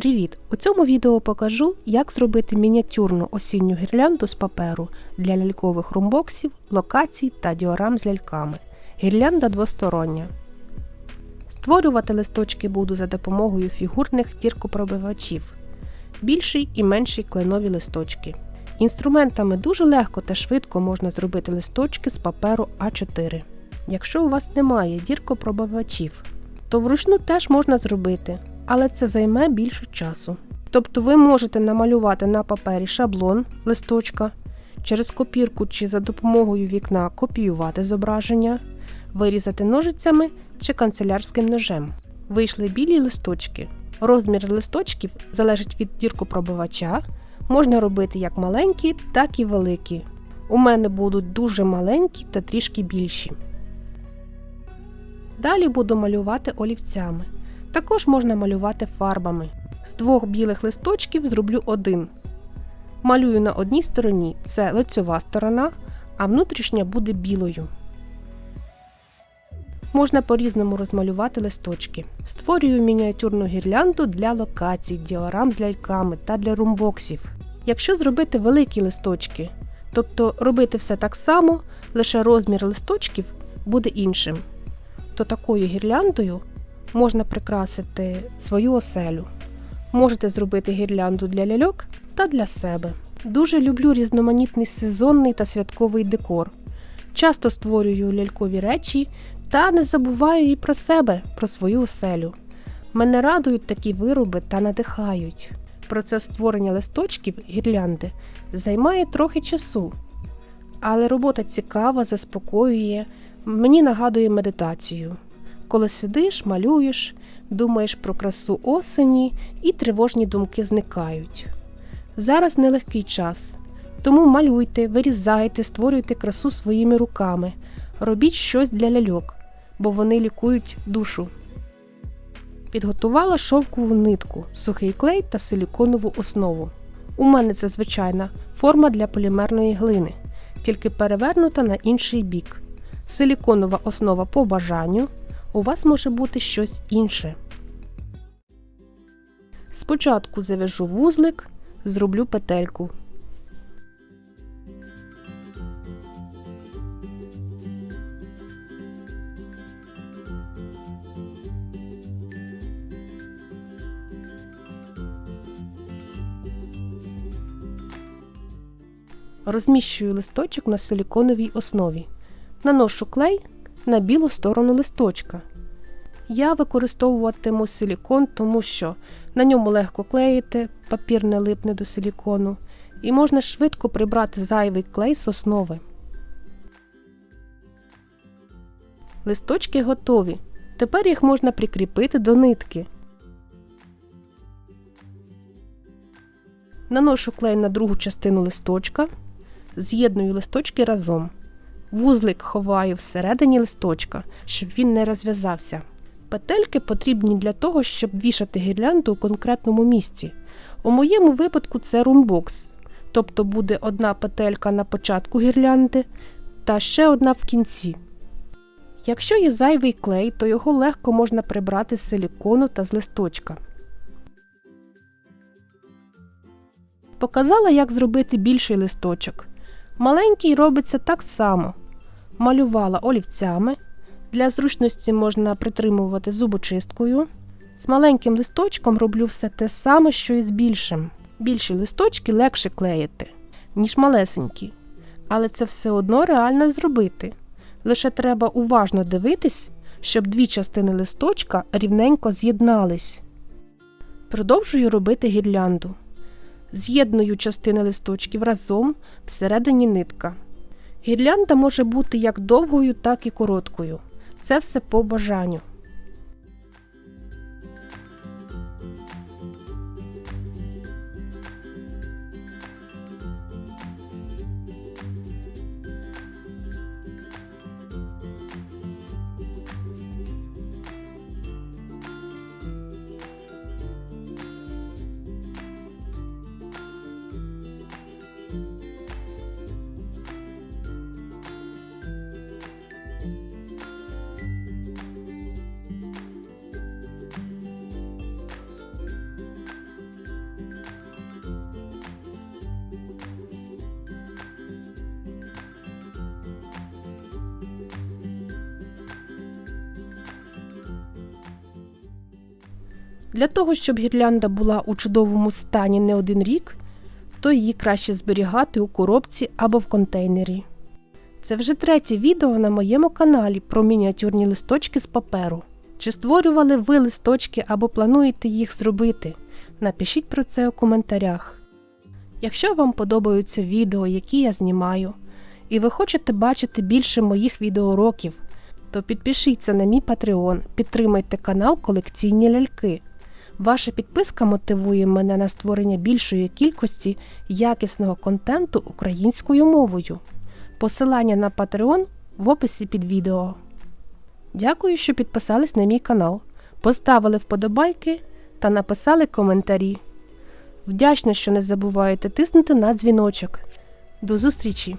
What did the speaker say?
Привіт! У цьому відео покажу, як зробити мініатюрну осінню гірлянду з паперу для лялькових румбоксів, локацій та діорам з ляльками. Гірлянда двостороння. Створювати листочки буду за допомогою фігурних діркопробивачів. Більший і менший кленові листочки. Інструментами дуже легко та швидко можна зробити листочки з паперу А4. Якщо у вас немає діркопробивачів, то вручну теж можна зробити, але це займе більше часу. Тобто ви можете намалювати на папері шаблон листочка, через копірку чи за допомогою вікна копіювати зображення, вирізати ножицями чи канцелярським ножем. Вийшли білі листочки. Розмір листочків залежить від діркопробивача. Можна робити як маленькі, так і великі. У мене будуть дуже маленькі та трішки більші. Далі буду малювати олівцями. Також можна малювати фарбами. З двох білих листочків зроблю один. Малюю на одній стороні це лицьова сторона, а внутрішня буде білою. Можна по-різному розмалювати листочки. Створюю мініатюрну гірлянду для локацій, діорам з ляльками та для румбоксів. Якщо зробити великі листочки, тобто робити все так само, лише розмір листочків буде іншим, то такою гірляндою можна прикрасити свою оселю. Можете зробити гірлянду для ляльок та для себе. Дуже люблю різноманітний сезонний та святковий декор. Часто створюю лялькові речі та не забуваю і про себе, про свою оселю. Мене радують такі вироби та надихають. Процес створення листочків гірлянди займає трохи часу, але робота цікава, заспокоює, мені нагадує медитацію. Коли сидиш, малюєш, думаєш про красу осені і тривожні думки зникають. Зараз нелегкий час, тому малюйте, вирізайте, створюйте красу своїми руками, робіть щось для ляльок, бо вони лікують душу. Підготувала шовкову нитку, сухий клей та силіконову основу. У мене це звичайна форма для полімерної глини, тільки перевернута на інший бік. Силіконова основа по бажанню. У вас може бути щось інше. Спочатку завяжу вузлик, зроблю петельку. Розміщую листочок на силіконовій основі. Наношу клей на білу сторону листочка. Я використовуватиму силікон, тому що на ньому легко клеїти, папір не липне до силікону, і можна швидко прибрати зайвий клей з основи. Листочки готові. Тепер їх можна прикріпити до нитки. Наношу клей на другу частину листочка, з'єдную листочки разом. Вузлик ховаю всередині листочка, щоб він не розв'язався. Петельки потрібні для того, щоб вішати гірлянду у конкретному місці. У моєму випадку це румбокс, тобто буде одна петелька на початку гірлянди та ще одна в кінці. Якщо є зайвий клей, то його легко можна прибрати з силікону та з листочка. Показала, як зробити більший листочок. Маленький робиться так само. Малювала олівцями. Для зручності можна притримувати зубочисткою. З маленьким листочком роблю все те саме, що і з більшим. Більші листочки легше клеїти, ніж малесенькі. Але це все одно реально зробити. Лише треба уважно дивитись, щоб дві частини листочка рівненько з'єднались. Продовжую робити гірлянду. З'єдную частини листочків разом всередині нитка. Гірлянда може бути як довгою, так і короткою. Це все по бажанню. Для того, щоб гірлянда була у чудовому стані не один рік, то її краще зберігати у коробці або в контейнері. Це вже третє відео на моєму каналі про мініатюрні листочки з паперу. Чи створювали ви листочки або плануєте їх зробити? Напишіть про це у коментарях. Якщо вам подобаються відео, які я знімаю, і ви хочете бачити більше моїх відеоуроків, то підпишіться на мій Patreon, підтримайте канал Колекційні ляльки. Ваша підписка мотивує мене на створення більшої кількості якісного контенту українською мовою. Посилання на Patreon в описі під відео. Дякую, що підписались на мій канал, поставили вподобайки та написали коментарі. Вдячна, що не забуваєте тиснути на дзвіночок. До зустрічі!